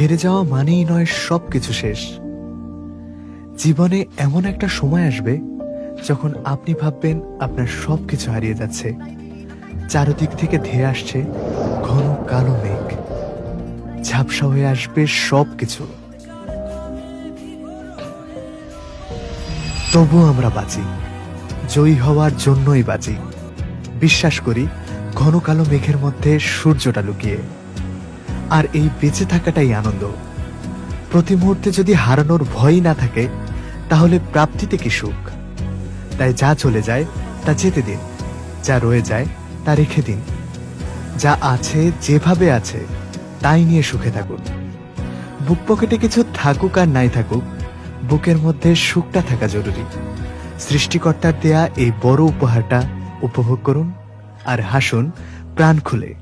হেরে যাওয়া মানেই নয় সব কিছু শেষ। জীবনে এমন একটা সময় আসবে যখন আপনি ভাববেন আপনার সব কিছু হারিয়ে যাচ্ছে। চারদিক থেকে ধেয়ে আসছে ঘন কালো মেঘ। ঝাপসা হয়ে আসবে সব কিছু তবু আমরা বাঁচি। জয়ী হওয়ার জন্যই বাঁচি। বিশ্বাস করি, ঘন কালো মেঘের মধ্যে সূর্যটা লুকিয়ে। আর এই বেঁচে থাকাটাই আনন্দ। প্রতি মুহূর্তে যদি হারানোর ভয়ই না থাকে, তাহলে প্রাপ্তিতে কি সুখ? তাই যা চলে যায়, তা যেতে দিন। যা রয়ে যায়, তা রেখে দিন। যা আছে, যেভাবে আছে, তাই নিয়ে সুখে থাকুন। বুক পকেটে কিছু থাকুক আর নাই থাকুক, বুকের মধ্যে সুখটা থাকা জরুরি। সৃষ্টিকর্তার দেয়া এই বড় উপহারটা উপভোগ করুন আর হাসুন প্রাণ খুলে।